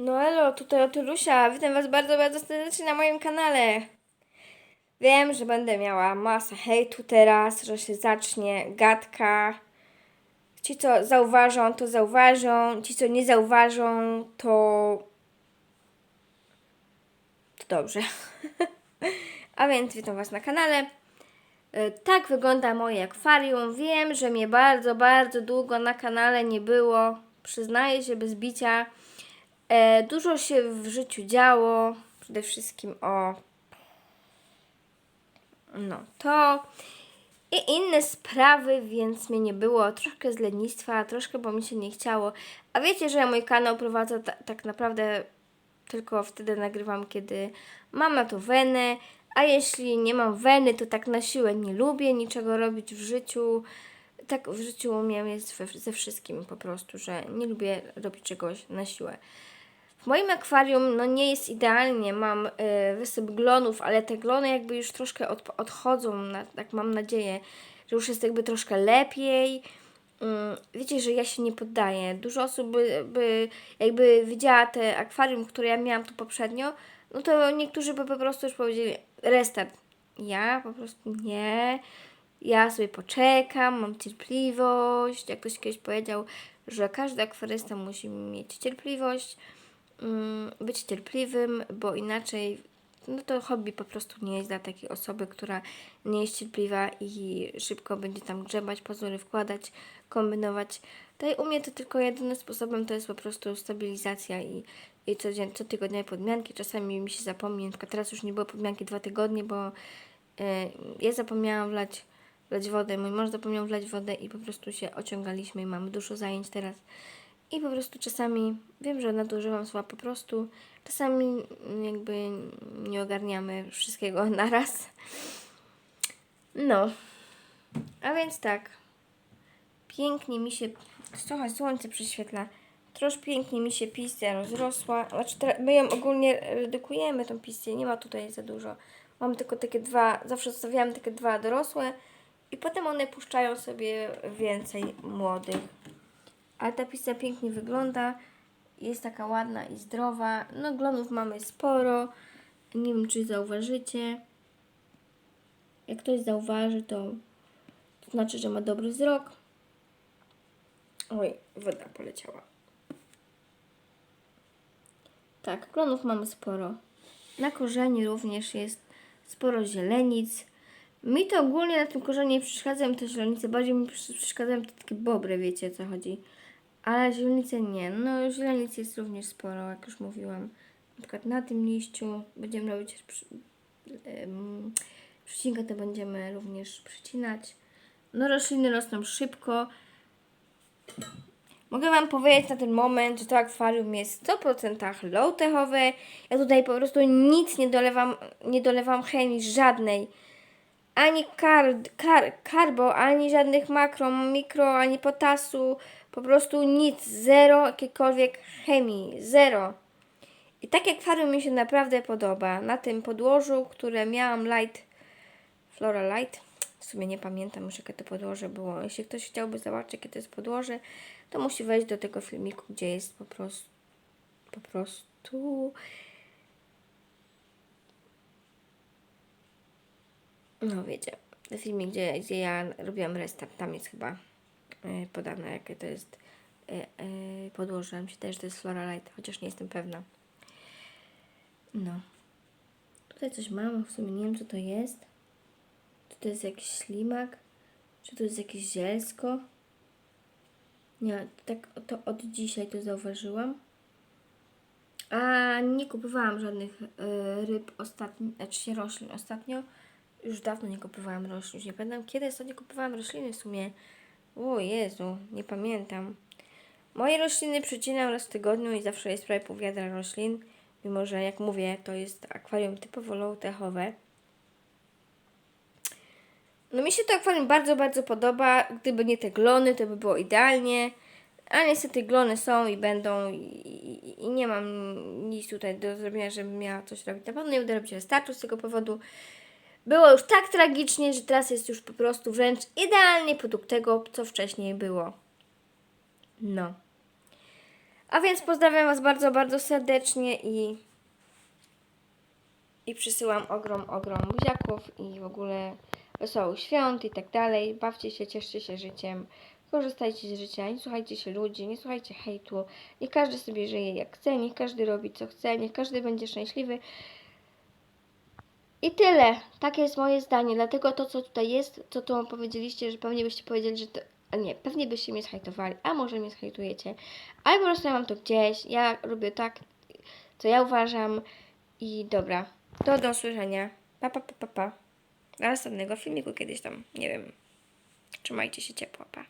No elo, tutaj Otylusia. Witam Was bardzo, bardzo serdecznie na moim kanale. Wiem, że będę miała masę hejtu teraz, że się zacznie gadka. Ci, co zauważą, to zauważą. Ci, co nie zauważą, to... To dobrze. A więc witam Was na kanale. E, Tak wygląda moje akwarium. Wiem, że mnie bardzo, bardzo długo na kanale nie było. Przyznaję się bez bicia. E, dużo się w życiu działo. Przede wszystkim o. No, to. I inne sprawy, więc mnie nie było. Troszkę z lenistwa, troszkę, bo mi się nie chciało. A wiecie, że mój kanał prowadzę ta, tak naprawdę tylko wtedy nagrywam, kiedy mam na to wenę. A jeśli nie mam weny, to tak na siłę nie lubię niczego robić w życiu. Tak w życiu u mnie jest ze wszystkim po prostu, że nie lubię robić czegoś na siłę. W moim akwarium no nie jest idealnie, mam y, wysyp glonów, ale te glony jakby już troszkę od, odchodzą, na, tak mam nadzieję, że już jest jakby troszkę lepiej. Mm, wiecie, że ja się nie poddaję. Dużo osób by, by jakby widziała te akwarium, które ja miałam tu poprzednio, no to niektórzy by po prostu już powiedzieli restart. Ja po prostu nie. Ja sobie poczekam, mam cierpliwość. Jak ktoś kiedyś powiedział, że każdy akwarysta musi mieć cierpliwość, być cierpliwym, bo inaczej no to hobby po prostu nie jest dla takiej osoby, która nie jest cierpliwa i szybko będzie tam grzebać, pazury wkładać, kombinować. Tutaj u mnie to tylko jedynym sposobem to jest po prostu stabilizacja i, i codziennie, co tygodnia podmianki. Czasami mi się zapomni, na teraz już nie było podmianki dwa tygodnie, bo e, ja zapomniałam wlać, wlać wodę, mój mąż zapomniał wlać wodę i po prostu się ociągaliśmy i mamy dużo zajęć teraz. I po prostu czasami, wiem, że nadużywam słowa po prostu, czasami jakby nie ogarniamy wszystkiego naraz. No, a więc tak, pięknie mi się, trochę słońce przyświetla, troszkę pięknie mi się pisja rozrosła, znaczy my ją ogólnie redukujemy, tą pisję, nie ma tutaj za dużo. Mam tylko takie dwa, zawsze zostawiałam takie dwa dorosłe i potem one puszczają sobie więcej młodych. Ale ta pizza pięknie wygląda. Jest taka ładna i zdrowa. No glonów mamy sporo. Nie wiem, czy zauważycie. Jak ktoś zauważy, to, to znaczy, że ma dobry wzrok. Oj, woda poleciała. Tak, glonów mamy sporo. Na korzeni również jest sporo zielenic. Mi to ogólnie na tym korzeniu nie przeszkadza mi te źrenice, bardziej mi przesz- przeszkadzają te takie bobry, wiecie o co chodzi. Ale źrenice nie. No źrenic jest również sporo, jak już mówiłam. Na przykład na tym liściu będziemy robić przy, em, przecinkę, to będziemy również przycinać. No rośliny rosną szybko. Mogę Wam powiedzieć na ten moment, że to akwarium jest w 100% low-techowe. Ja tutaj po prostu nic nie dolewam, nie dolewam chemii żadnej. Ani kar, kar, karbo, ani żadnych makro, mikro, ani potasu. Po prostu nic. Zero jakiejkolwiek chemii. Zero. I takie akwarium mi się naprawdę podoba. Na tym podłożu, które miałam light, Flora Light, w sumie nie pamiętam już jakie to podłoże było. Jeśli ktoś chciałby zobaczyć jakie to jest podłoże, to musi wejść do tego filmiku, gdzie jest po prostu po prostu no wiecie, ten filmik, gdzie, gdzie ja robiłam restart, tam jest chyba y, podane jakie to jest y, y, podłoże. Też, że to jest Flora Light, chociaż nie jestem pewna. No. Tutaj coś mam, w sumie nie wiem co to jest. Czy to jest jakiś ślimak? Czy to jest jakieś zielsko? Nie, tak to od dzisiaj to zauważyłam. A nie kupowałam żadnych y, ryb ostatnio, znaczy roślin ostatnio. Już dawno nie kupowałam roślin, już nie pamiętam kiedy ostatnio kupowałam rośliny w sumie. O Jezu, nie pamiętam. Moje rośliny przycinam raz w tygodniu i zawsze jest prawie pół wiadra roślin. Mimo, że jak mówię, to jest akwarium typowo low-techowe. No mi się to akwarium bardzo, bardzo podoba. Gdyby nie te glony, to by było idealnie. A niestety glony są i będą i, i, i nie mam nic tutaj do zrobienia, żebym miała coś robić. Na pewno nie będę robić restartu z tego powodu. Było już tak tragicznie, że teraz jest już po prostu wręcz idealnie podług tego, co wcześniej było. No. A więc pozdrawiam Was bardzo, bardzo serdecznie i, i przysyłam ogrom, ogrom buziaków i w ogóle wesołych świąt i tak dalej. Bawcie się, cieszcie się życiem, korzystajcie z życia, nie słuchajcie się ludzi, nie słuchajcie hejtu. Niech każdy sobie żyje jak chce, niech każdy robi co chce, niech każdy będzie szczęśliwy. I tyle. Takie jest moje zdanie. Dlatego to, co tutaj jest, co tu powiedzieliście, że pewnie byście powiedzieli, że to. Nie, pewnie byście mnie zhejtowali, a może mnie zhejtujecie. Ale po prostu ja mam to gdzieś. Ja robię tak, co ja uważam. I dobra. To do usłyszenia. Pa, pa, pa, pa, pa. Do następnego filmiku kiedyś tam. Nie wiem. Trzymajcie się ciepło. Pa.